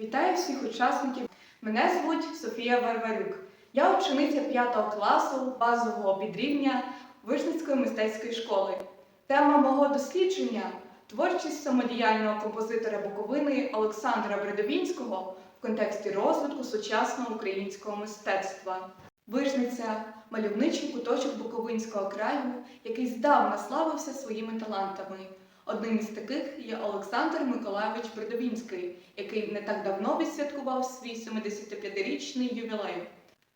Вітаю всіх учасників. Мене звуть Софія Варварюк. Я учениця 5 класу базового підрівня Вижницької мистецької школи. Тема мого дослідження творчість самодіяльного композитора Буковини Олександра Бредовінського в контексті розвитку сучасного українського мистецтва. Вижниця мальовничий куточок Буковинського краю, який здавна славився своїми талантами. Одним із таких є Олександр Миколайович Бродовінський, який не так давно відсвяткував свій 75-річний ювілей.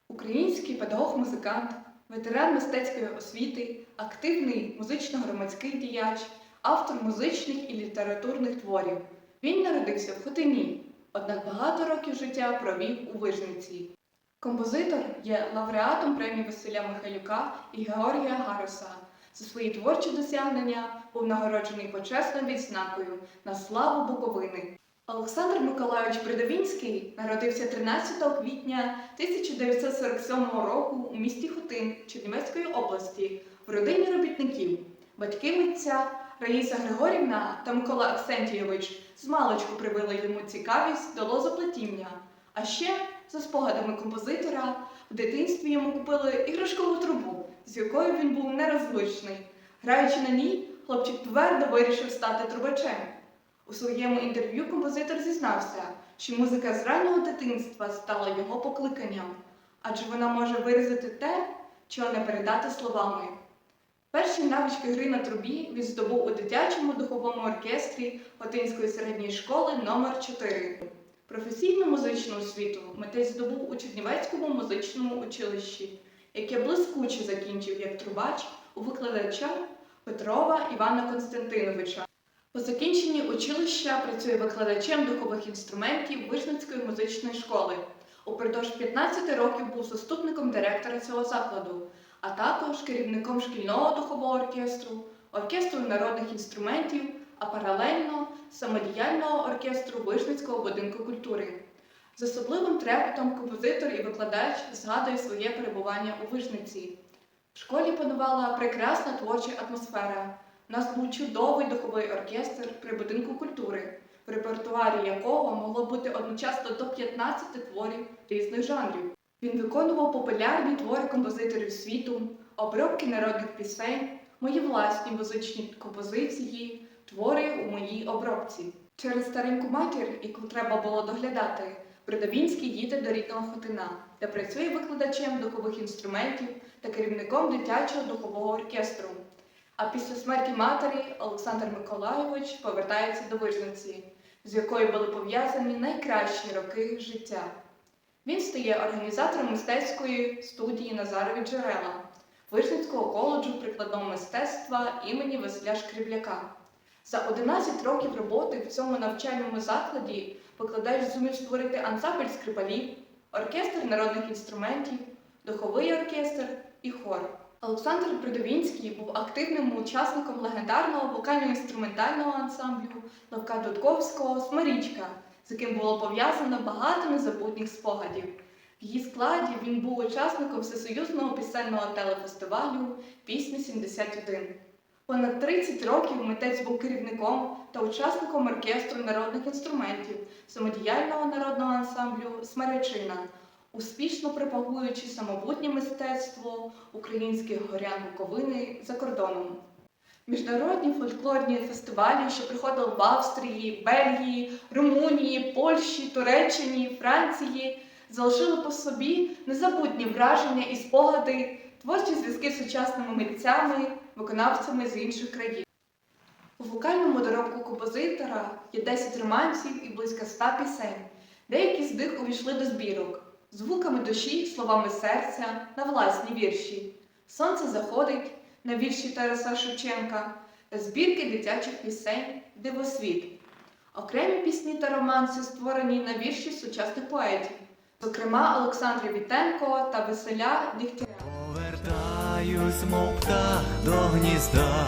Український педагог-музикант, ветеран мистецької освіти, активний музично-громадський діяч, автор музичних і літературних творів. Він народився в Хотині, однак багато років життя провів у Вижниці. Композитор є лауреатом премії Василя Михайлюка і Георгія Гароса. За свої творчі досягнення був нагороджений почесною відзнакою на славу Буковини. Олександр Миколайович Придовінський народився 13 квітня 1947 року у місті Хотин Чернівецької області в родині робітників. Батьки митця Раїса Григорівна та Микола Аксентійович змалечку привили йому цікавість до лозоплетіння. А ще, за спогадами композитора, в дитинстві йому купили іграшкову трубу, з якою він був нерозлучний. Граючи на ній, хлопчик твердо вирішив стати трубачем. У своєму інтерв'ю композитор зізнався, що музика з раннього дитинства стала його покликанням, адже вона може виразити те, чого не передати словами. Перші навички гри на трубі він здобув у дитячому духовому оркестрі Хотинської середньої школи номер 4 Професійну музичну освіту митець здобув у Чернівецькому музичному училищі, яке блискуче закінчив як трубач у викладача Петрова Івана Константиновича. По закінченні училища працює викладачем духових інструментів Вишницької музичної школи. Упродовж 15 років був заступником директора цього закладу, а також керівником шкільного духового оркестру, оркестру народних інструментів, а паралельно самодіяльного оркестру Вишницького будинку культури. З особливим трепетом композитор і викладач згадує своє перебування у Вишниці. В школі панувала прекрасна творча атмосфера. У нас був чудовий духовий оркестр при будинку культури, в репертуарі якого могло бути одночасно до 15 творів різних жанрів. Він виконував популярні твори композиторів світу, обробки народних пісень, мої власні музичні композиції, твори у моїй обробці. Через стареньку матір, яку треба було доглядати, Бродовінський їде до рідного Хотина, де працює викладачем духових інструментів та керівником дитячого духового оркестру. А після смерті матері Олександр Миколайович повертається до Вижниці, з якою були пов'язані найкращі роки життя. Він стає організатором мистецької студії Назарові джерела Вижницького коледжу прикладного мистецтва імені Василя Шкрібляка. За 11 років роботи в цьому навчальному закладі викладач зумів створити ансамбль скрипалів, оркестр народних інструментів, духовий оркестр і хор. Олександр Придовінський був активним учасником легендарного вокально-інструментального ансамблю Левка Дудковського Смирічка, з яким було пов'язано багато незабутніх спогадів. В її складі він був учасником всесоюзного пісенного телефестивалю Пісня 71. Понад 30 років митець був керівником та учасником оркестру народних інструментів самодіяльного народного ансамблю Смеречина, успішно пропагуючи самобутнє мистецтво українських горян Буковини за кордоном. Міжнародні фольклорні фестивалі, що приходили в Австрії, Бельгії, Румунії, Польщі, Туреччині, Франції, залишили по собі незабутні враження і спогади, творчі зв'язки з сучасними митцями, виконавцями з інших країн. У вокальному доробку композитора є 10 романсів і близько 100 пісень. Деякі з них увійшли до збірок звуками душі, словами серця на власні вірші. Сонце заходить на вірші Тараса Шевченка та збірки дитячих пісень Дивосвіт. Окремі пісні та романси створені на вірші сучасних поетів, зокрема Олександра Вітенко та Веселя Дігтяря. Повертаюсь, мов птах до гнізда,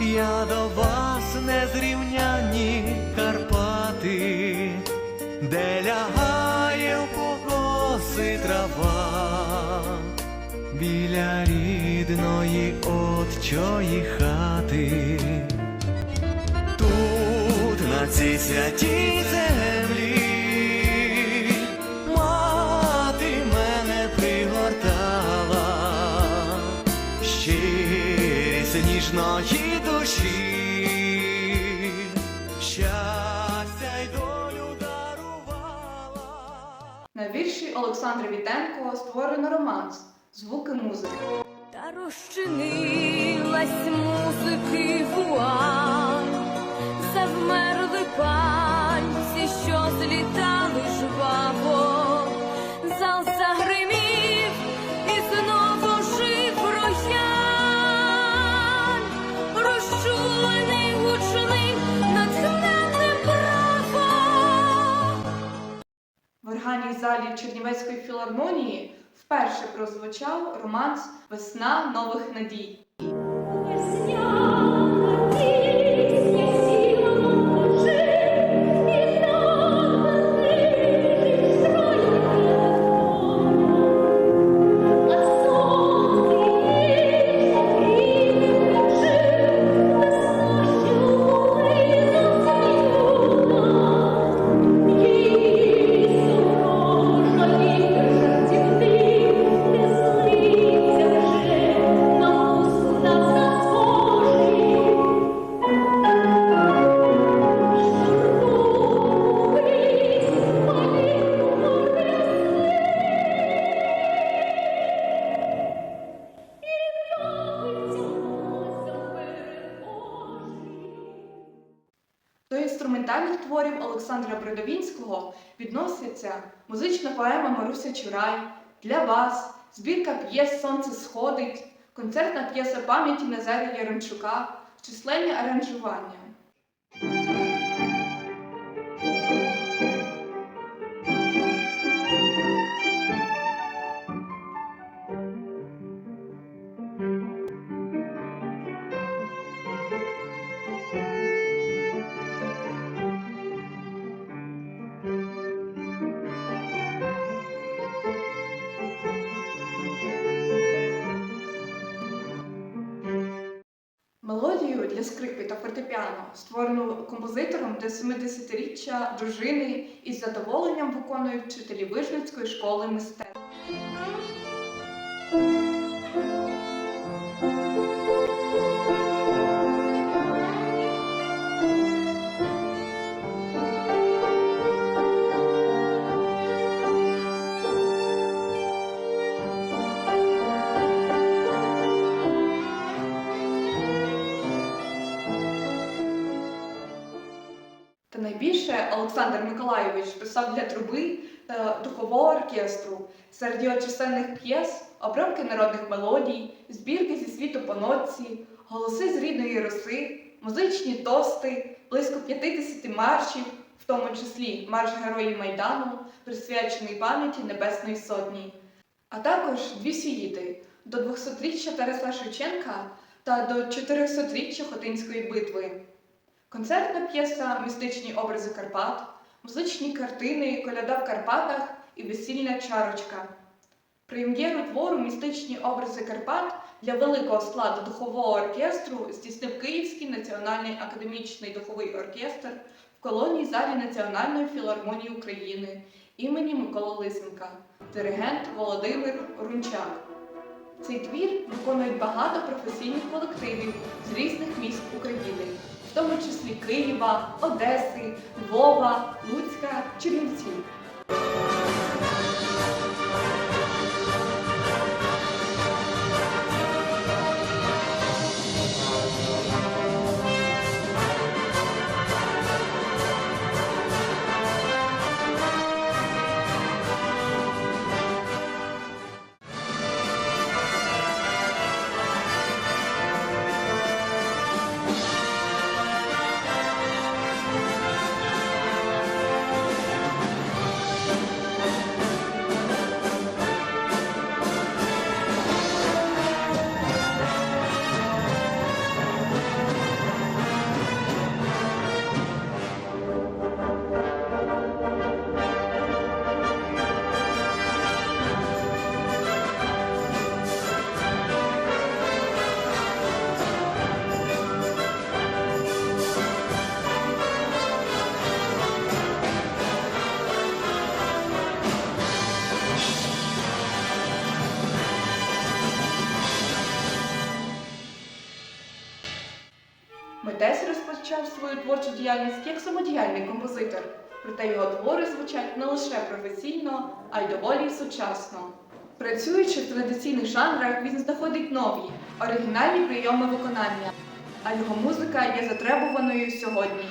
я до вас незрівняні Карпати, де лягає в трава біля рідної отчої хати, тут на цій святій землі мати мене пригортала, щирість ніжної душі. Олександра Вітенко створено романс Звуки музики. Та розчинилась органній залі Чернівецької філармонії вперше прозвучав романс Весна нових надій. Олександра відноситься музична поема Маруся Чурай, Для вас, збірка п'єс Сонце сходить, концертна п'єса пам'яті Назарія Ярончука, численні аранжування. Для скрипки та фортепіано створену композитором до 70-річчя дружини із задоволенням виконують вчителі Вижницької школи мистецтв. Найбільше. Олександр Миколайович писав для труби та духового оркестру, серед чисельних п'єс, обробки народних мелодій, збірки зі світу по нотці, голоси з рідної роси, музичні тости, близько 50 маршів, в тому числі марш Героїв Майдану, присвячений пам'яті Небесної Сотні, а також дві сюїти до 200-річчя Тараса Шевченка та до 400-річчя Хотинської битви. Концертна п'єса Містичні образи Карпат, музичні картини Коляда в Карпатах і Весільна чарочка. Прем'єру твору Містичні образи Карпат для великого складу духового оркестру здійснив Київський національний академічний духовий оркестр в колонній залі Національної філармонії України імені Миколи Лисенка, диригент Володимир Рунчак. Цей твір виконують багато професійних колективів з різних міст України, тому числі Києва, Одеси, Львова, Луцька, Чернівців. Розпочав свою творчу діяльність як самодіяльний композитор, проте його твори звучать не лише професійно, а й доволі сучасно. Працюючи в традиційних жанрах, він знаходить нові, оригінальні прийоми виконання, а його музика є затребуваною сьогодні.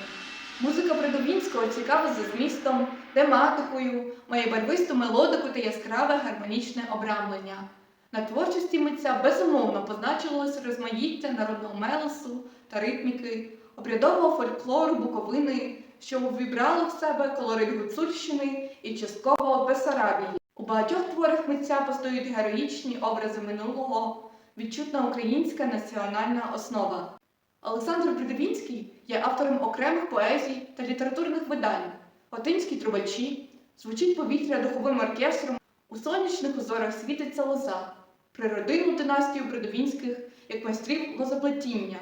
Музика Бродовінського цікава за змістом, тематикою, має барвисту мелодику та яскраве гармонічне обрамлення. На творчості митця безумовно позначилось розмаїття народного мелосу ритміки, обрядового фольклору Буковини, що увібрало в себе колорит Гуцульщини і частково Бесарабії. У багатьох творах митця постають героїчні образи минулого, відчутна українська національна основа. Олександр Придовінський є автором окремих поезій та літературних видань. Отинські трубачі, звучить повітря духовим оркестром, у сонячних узорах світиться лоза, про родинну династію Придовінських як майстрів лозоплетіння.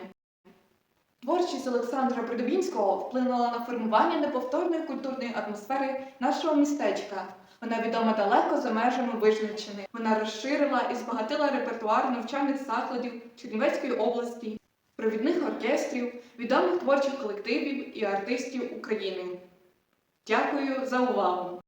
Творчість Олександра Придовінського вплинула на формування неповторної культурної атмосфери нашого містечка. Вона відома далеко за межами Вижниччини. Вона розширила і збагатила репертуар навчальних закладів Чернівецької області, провідних оркестрів, відомих творчих колективів і артистів України. Дякую за увагу!